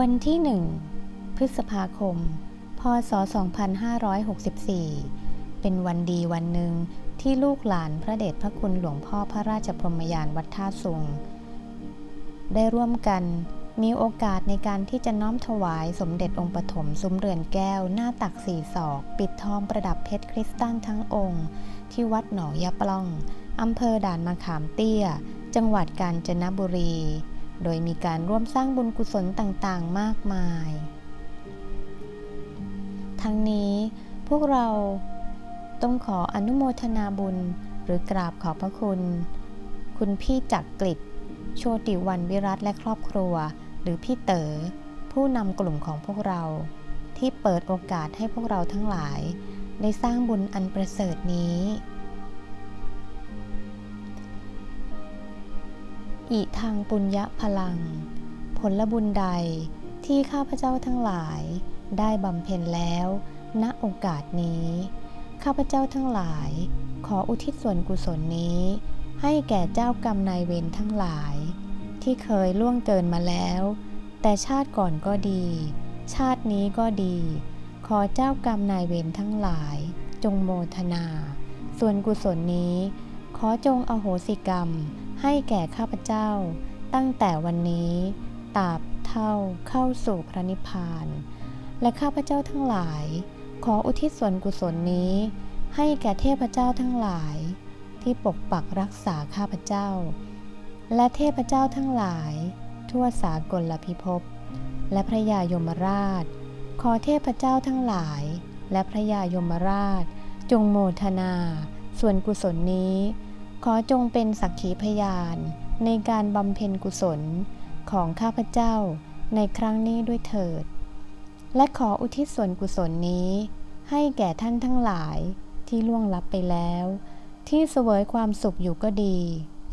วันที่หนึ่งพฤษภาคม พศ 2564 เป็นวันดีวันหนึ่งที่ลูกหลานพระเดชพระคุณหลวงพ่อพระราชพรมยานวัดท่าสุง ได้ร่วมกันมีโอกาสในการที่จะน้อมถวายสมเด็จองค์ปฐมซุ้มเรือนแก้ว หน้าตักสี่ศอก ปิดทองประดับเพชรคริสตัลทั้งองค์ ที่วัดหนองยะปล่อง อำเภอด่านมะขามเตี้ย จังหวัดกาญจนบุรี โดยมีการร่วมสร้างบุญกุศลต่างๆ มากมาย ทั้งนี้พวกเราต้องขออนุโมทนาบุญหรือกราบขอบพระคุณ คุณพี่จักรกลิตโชติวันวิรัตและครอบครัว หรือพี่เต๋อผู้นำกลุ่มของพวกเรา ที่เปิดโอกาสให้พวกเราทั้งหลาย ได้สร้างบุญอันประเสริฐนี้ อิทางปุญญพลัง ผลบุญใดที่ข้าพเจ้าทั้งหลายได้บำเพ็ญแล้ว ณโอกาสนี้ ข้าพเจ้าทั้งหลาย ขออุทิศส่วนกุศลนี้ ให้แก่เจ้ากรรมนายเวรทั้งหลาย ที่เคยล่วงเกินมาแล้ว แต่ชาติก่อนก็ดี ชาตินี้ก็ดี ขอเจ้ากรรมนายเวรทั้งหลาย จงโมทนา ส่วนกุศลนี้ ขอจงอโหสิกรรม ให้แก่ข้าพเจ้า ตั้งแต่วันนี้ตราบเท่าเข้าสู่พระนิพพาน และข้าพเจ้าทั้งหลาย ขออุทิศส่วนกุศลนี้ ให้แก่เทพเจ้าทั้งหลาย ที่ปกปักรักษาข้าพเจ้า และเทพเจ้าทั้งหลาย ทั่วสากลพิภพและพระยายมราช ขอเทพเจ้าทั้งหลาย และพระยายมราช จงโมทนา ส่วนกุศลนี้ ขอจงเป็นสักขีพยานในการบำเพ็ญกุศลของข้าพเจ้าในครั้งนี้ด้วยเถิด และขออุทิศส่วนกุศลนี้ ให้แก่ท่านทั้งหลายที่ล่วงลับไปแล้ว ที่เสวยความสุขอยู่ก็ดี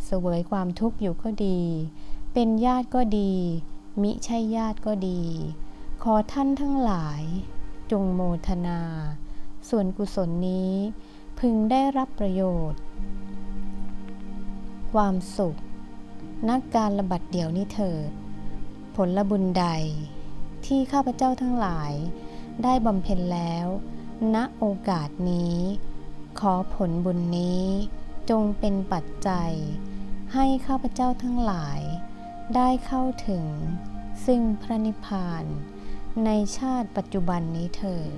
เสวยความทุกข์อยู่ก็ดี เป็นญาติก็ดี มิใช่ญาติก็ดี ขอท่านทั้งหลาย จงโมทนา ส่วนกุศลนี้ พึงได้รับประโยชน์ ความสุข นักการระบัดเดี่ยวนี้เถิด ผลบุญใดที่ข้าพเจ้าทั้งหลาย ได้บำเพ็ญแล้ว ณโอกาสนี้ ขอผลบุญนี้จงเป็นปัจจัย ให้ข้าพเจ้าทั้งหลาย ได้เข้าถึง ซึ่งพระนิพพาน ในชาติปัจจุบันนี้เถิด